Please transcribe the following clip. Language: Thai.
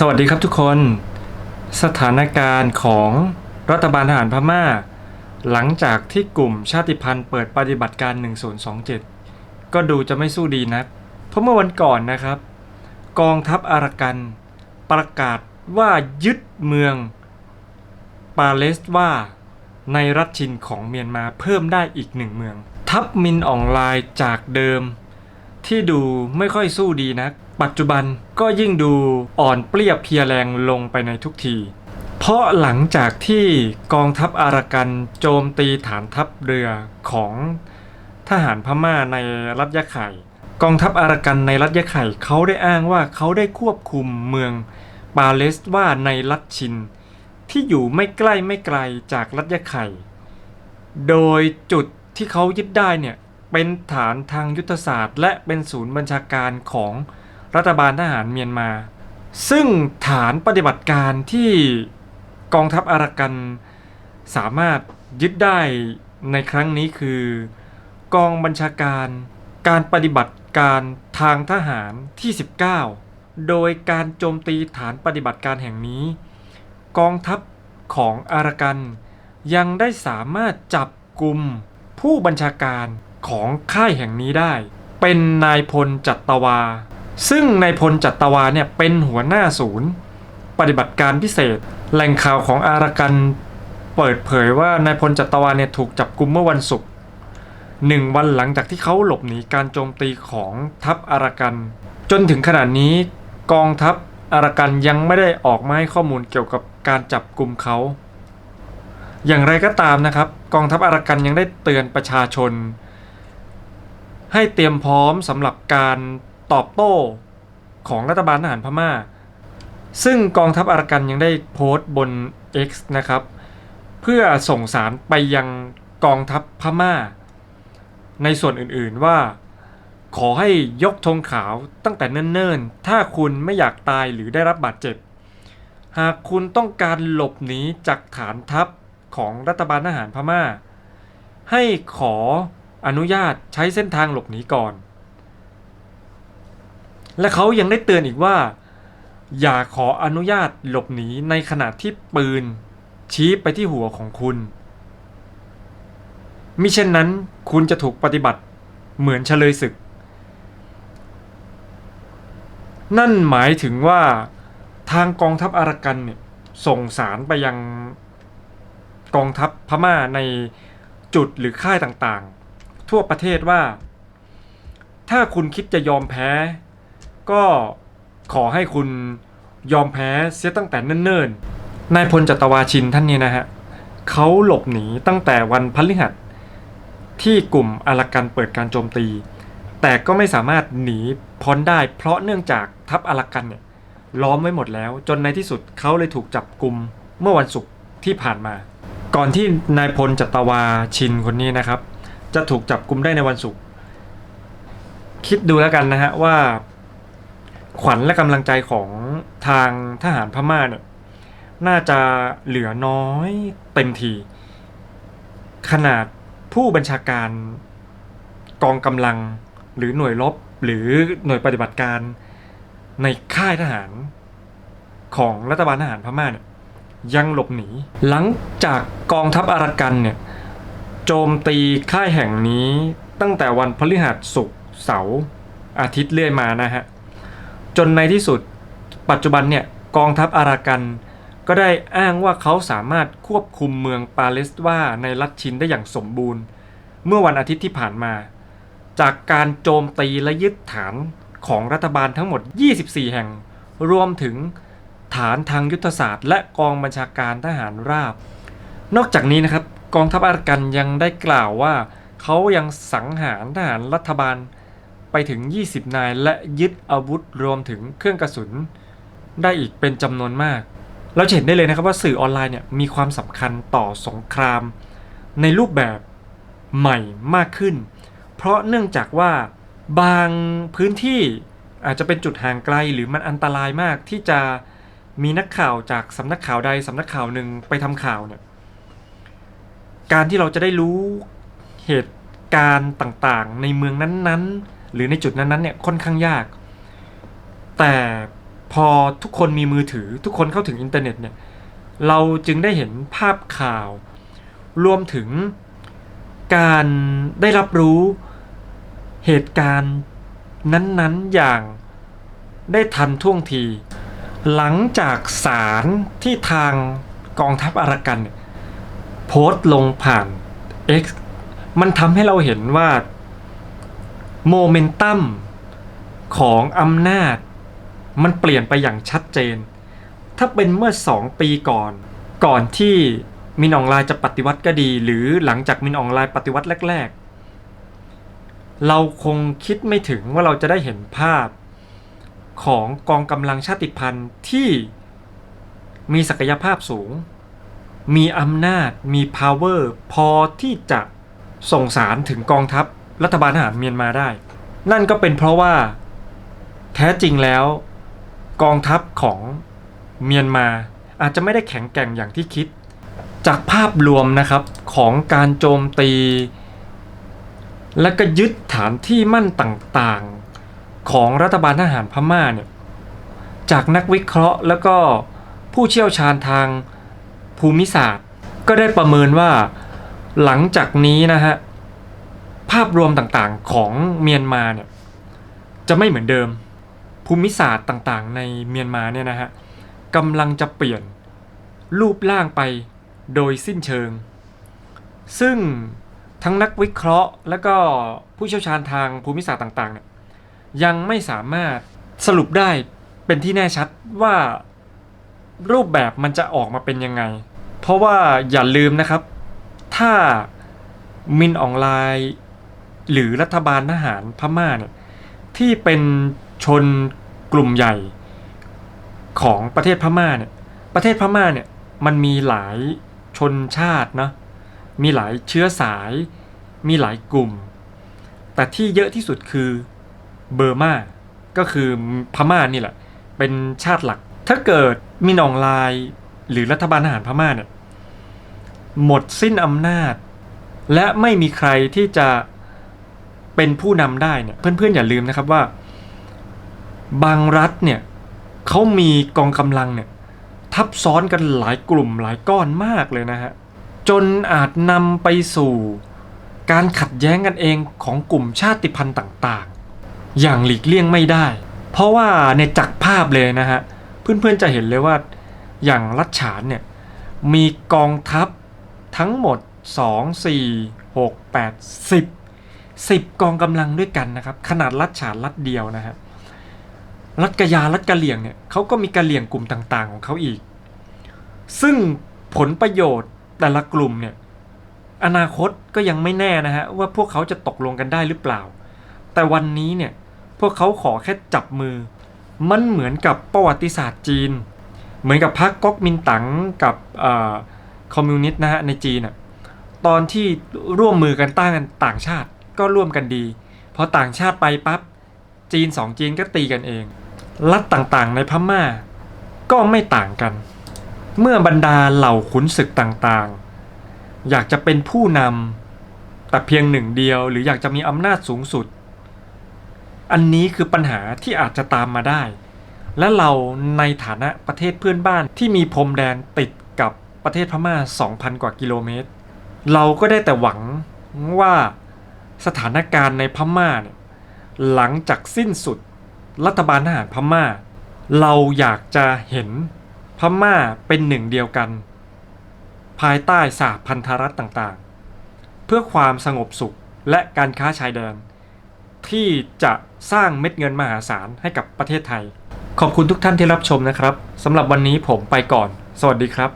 สวัสดีครับทุกคน สถานการณ์ของรัฐบาลทหารพม่า หลังจากที่กลุ่มชาติพันธุ์เปิดปฏิบัติการ 1027 ก็ดูจะไม่สู้ดีนัก เพราะเมื่อวันก่อนนะครับ กองทัพอารักันประกาศว่ายึดเมืองปาเลสว่าในรัฐชินของเมียนมาเพิ่มได้อีกหนึ่งเมือง ทัพมินออนไลน์จากเดิม ที่ดูไม่ค่อยสู้ดีนัก ปัจจุบันก็ยิ่งดูอ่อนเปรี้ยเพียแรงลงไปในทุกที เพราะหลังจากที่กองทัพอารักันโจมตีฐานทัพเรือของทหารพม่าในรัฐยะไข่ กองทัพอารักันในรัฐยะไข่เขาได้อ้างว่าเขาได้ควบคุมเมืองปาเลสว่าในรัฐชิน ที่อยู่ไม่ใกล้ไม่ไกลจากรัฐยะไข่ โดยจุดที่เขายึดได้เนี่ย เป็นฐานทางยุทธศาสตร์ และเป็นศูนย์บัญชาการของรัฐบาลทหารเมียนมา ซึ่งฐานปฏิบัติการที่กองทัพอารักันสามารถยึดได้ในครั้งนี้คือ กองบัญชาการการปฏิบัติการทางทหารที่ 19 โดยการโจมตีฐานปฏิบัติการแห่งนี้ กองทัพของอารักันยังได้สามารถจับกลุ่มผู้บัญชาการ ของค่ายแห่งนี้ได้ เป็นนายพลจัตตวา ซึ่งนายพลจัตตวาเนี่ยเป็นหัวหน้าศูนย์ ปฏิบัติการพิเศษ แหล่งข่าวของอารักันเปิดเผยว่านายพลจัตตวาเนี่ยถูกจับกุมเมื่อวันศุกร์หนึ่งวันหลังจากที่เขาหลบหนีการโจมตีของทัพอารักัน จนถึงขนาดนี้กองทัพอารักันยังไม่ได้ออกมาให้ข้อมูลเกี่ยวกับการจับกลุ่มเขา อย่างไรก็ตามนะครับ กองทัพอารักันยังได้เตือนประชาชน ให้เตรียมพร้อมสำหรับการตอบโต้ของรัฐบาลทหารพม่า ซึ่งกองทัพอารักันยังได้โพสต์บน X นะครับ เพื่อส่งสารไปยังกองทัพพม่า ในส่วนอื่นๆว่า ขอให้ยกธงขาวตั้งแต่เนิ่นๆ ถ้าคุณไม่อยากตายหรือได้รับบาดเจ็บ หากคุณต้องการหลบหนีจากฐานทัพของรัฐบาลทหารพม่า ให้ขอ อนุญาตใช้เส้นทางหลบหนีก่อน และเขายังได้เตือนอีกว่า อย่าขออนุญาตหลบหนีในขณะที่ปืน ชี้ไปที่หัวของคุณ มิเช่นนั้นคุณจะถูกปฏิบัติเหมือนเฉลยศึก นั่นหมายถึงว่าทางกองทัพอารักันเนี่ยส่งสารไปยังกองทัพพม่าในจุดหรือค่ายต่างๆ ทั่วประเทศว่า ถ้าคุณคิดจะยอมแพ้ ก็ขอให้คุณยอมแพ้เสียตั้งแต่เนิ่นๆ นายพลจัตวาชินท่านนี้นะฮะเขาหลบหนีตั้งแต่วันพฤหัสที่กลุ่มอารักันเปิดการโจมตี แต่ก็ไม่สามารถหนีพ้นได้ เพราะเนื่องจากทัพอารักันเนี่ยล้อมไว้หมดแล้ว จนในที่สุดเขาเลยถูกจับกลุ่มเมื่อวันศุกร์ที่ผ่านมา ก่อนที่นายพลจัตวาชินคนนี้นะครับ จะถูกจับกลุ่มได้ในวันศุกร์คิดดูแล้วกันนะฮะว่า ขวัญและกำลังใจของทางทหารพม่าเนี่ยน่าจะเหลือน้อยเต็มที ขนาดผู้บัญชาการกองกำลังหรือหน่วยรบหรือหน่วยปฏิบัติการในค่ายทหารของรัฐบาลทหารพม่าเนี่ยยังหลบหนี หลังจากกองทัพอารักันเนี่ย โจมตีค่ายแห่งนี้ตั้งแต่วันพฤหัสศุกร์เสาร์อาทิตย์เรื่อยมานะฮะ จนในที่สุดปัจจุบันเนี่ยกองทัพอารากัน ก็ได้อ้างว่าเขาสามารถควบคุมเมืองปาเลสว่าในรัฐชินได้อย่างสมบูรณ์ เมื่อวันอาทิตย์ที่ผ่านมา จากการโจมตีและยึดฐานของรัฐบาลทั้งหมด 24 แห่ง รวมถึงฐานทางยุทธศาสตร์ และกองบัญชาการทหารราบ นอกจากนี้นะครับ กองทัพอารากันยังได้กล่าวว่า เขายังสังหารทหารรัฐบาลไปถึง 20 นาย และยึดอาวุธรวมถึงเครื่องกระสุน ได้อีกเป็นจำนวนมาก เราเห็นได้เลยนะครับว่าสื่อออนไลน์เนี่ยมีความสำคัญต่อสงคราม ในรูปแบบใหม่มากขึ้น เพราะเนื่องจากว่าบางพื้นที่อาจจะเป็นจุดห่างไกลหรือมันอันตรายมากที่จะมีนักข่าวจากสำนักข่าวใดสำนักข่าวหนึ่งไปทำข่าวเนี่ย การที่เราจะได้รู้เหตุการณ์ต่างๆ ในเมืองนั้นๆ หรือในจุดนั้นๆเนี่ยค่อนข้างยาก แต่พอทุกคนมีมือถือทุกคนเข้าถึงอินเทอร์เน็ตเนี่ยเราจึงได้เห็นภาพข่าว รวมถึงการได้รับรู้เหตุการณ์นั้นๆอย่างได้ทันท่วงที หลังจากสารที่ทางกองทัพอารักันเนี่ย โพสต์ลงผ่าน X มันทำให้เราเห็นว่าโมเมนตัมของอำนาจ มันเปลี่ยนไปอย่างชัดเจน ถ้าเป็นเมื่อสองปีก่อน ก่อนที่มินออนไลน์จะปฏิวัติก็ดี หรือหลังจากมินออนไลน์ปฏิวัติแรก ๆ เราคงคิดไม่ถึงว่าเราจะได้เห็นภาพของกองกำลังชาติพันธุ์ที่มีศักยภาพสูง มีอำนาจมี power พอที่จะส่งสารถึงกองทัพรัฐบาลทหารเมียนมาได้ นั่นก็เป็นเพราะว่าแท้จริงแล้ว กองทัพของเมียนมาอาจจะไม่ได้แข็งแกร่งอย่างที่คิด จากภาพรวมนะครับของการโจมตี และก็ยึดฐานที่มั่นต่างๆ ของรัฐบาลทหารพม่าเนี่ยจากนักวิเคราะห์แล้วก็ผู้เชี่ยวชาญทาง ภูมิศาสตร์ ก็ได้ประเมินว่าหลังจากนี้นะฮะ ภาพรวมต่างๆของเมียนมาเนี่ยจะไม่เหมือนเดิม ภูมิศาสตร์ต่างๆ ในเมียนมาเนี่ยนะฮะกำลังจะเปลี่ยนรูปร่างไปโดยสิ้นเชิง ซึ่งทั้งนักวิเคราะห์และก็ผู้เชี่ยวชาญทางภูมิศาสตร์ต่างๆเนี่ยยังไม่สามารถสรุปได้เป็นที่แน่ชัดว่ารูปแบบมันจะออกมาเป็นยังไง เพราะว่าอย่าลืมนะครับ ถ้ามินออนไลน์หรือรัฐบาลทหารพม่าเนี่ยที่เป็นชนกลุ่มใหญ่ของประเทศพม่าเนี่ยประเทศพม่าเนี่ยมันมีหลายชนชาติเนาะมีหลายเชื้อสาย มีหลายกลุ่ม แต่ที่เยอะที่สุดคือเบอร์มาก็คือพม่านี่แหละ เป็นชาติหลัก ถ้าเกิดมินออนไลน์ หรือรัฐบาลทหารพม่าเนี่ยหมดสิ้นอำนาจ และไม่มีใครที่จะเป็นผู้นำได้เนี่ยเพื่อนๆอย่าลืมนะครับว่า บางรัฐเนี่ยเขามีกองกำลังเนี่ยทับซ้อนกันหลายกลุ่มหลายก้อนมากเลยนะฮะจนอาจนำไปสู่การขัดแย้งกันเองของกลุ่มชาติพันธุ์ต่างๆ อย่างหลีกเลี่ยงไม่ได้ เพราะว่าในจักรภาพเลยนะฮะเพื่อนๆจะเห็นเลยว่า อย่างรัชฉานเนี่ยมีกองทัพทั้งหมด 2 4 6 8 10 10 กองกำลังด้วยกันนะครับ ขนาดรัฐฉานรัฐเดียวนะฮะรัฐกะยารัฐกะเหลี่ยงเนี่ยเขาก็มีกะเหลี่ยงกลุ่มต่างๆ ของเขาอีก ซึ่งผลประโยชน์แต่ละกลุ่มเนี่ยอนาคตก็ยังไม่แน่นะฮะว่าพวกเขาจะตกลงกันได้หรือเปล่า แต่วันนี้เนี่ยพวกเขาขอแค่จับมือ มันเหมือนกับประวัติศาสตร์จีน เหมือนกับพรรคก๊กมินตั๋งกับคอมมิวนิสต์นะฮะในจีนอะตอนที่ร่วมมือกันต้านกันต่างชาติก็ร่วมกันดีพอต่างชาติไปปั๊บจีนสองจีนก็ตีกันเอง รัฐต่างๆในพม่าก็ไม่ต่างกัน เมื่อบรรดาเหล่าขุนศึกต่างๆ อยากจะเป็นผู้นำแต่เพียงหนึ่งเดียวหรืออยากจะมีอำนาจสูงสุด อันนี้คือปัญหาที่อาจจะตามมาได้ และเราในฐานะประเทศเพื่อนบ้านที่มีพรมแดนติดกับประเทศพม่า 2,000 กว่ากิโลเมตร เราก็ได้แต่หวังว่าสถานการณ์ในพม่าเนี่ยหลังจากสิ้นสุดรัฐบาลทหารพม่า เราอยากจะเห็นพม่าเป็นหนึ่งเดียวกัน ภายใต้สหพันธรัฐต่างๆ เพื่อความสงบสุขและการค้าชายแดน ที่จะสร้างเม็ดเงินมหาศาลให้กับประเทศไทย ขอบคุณทุกท่านที่รับชมนะครับสำหรับวันนี้ผมไปก่อน สวัสดีครับ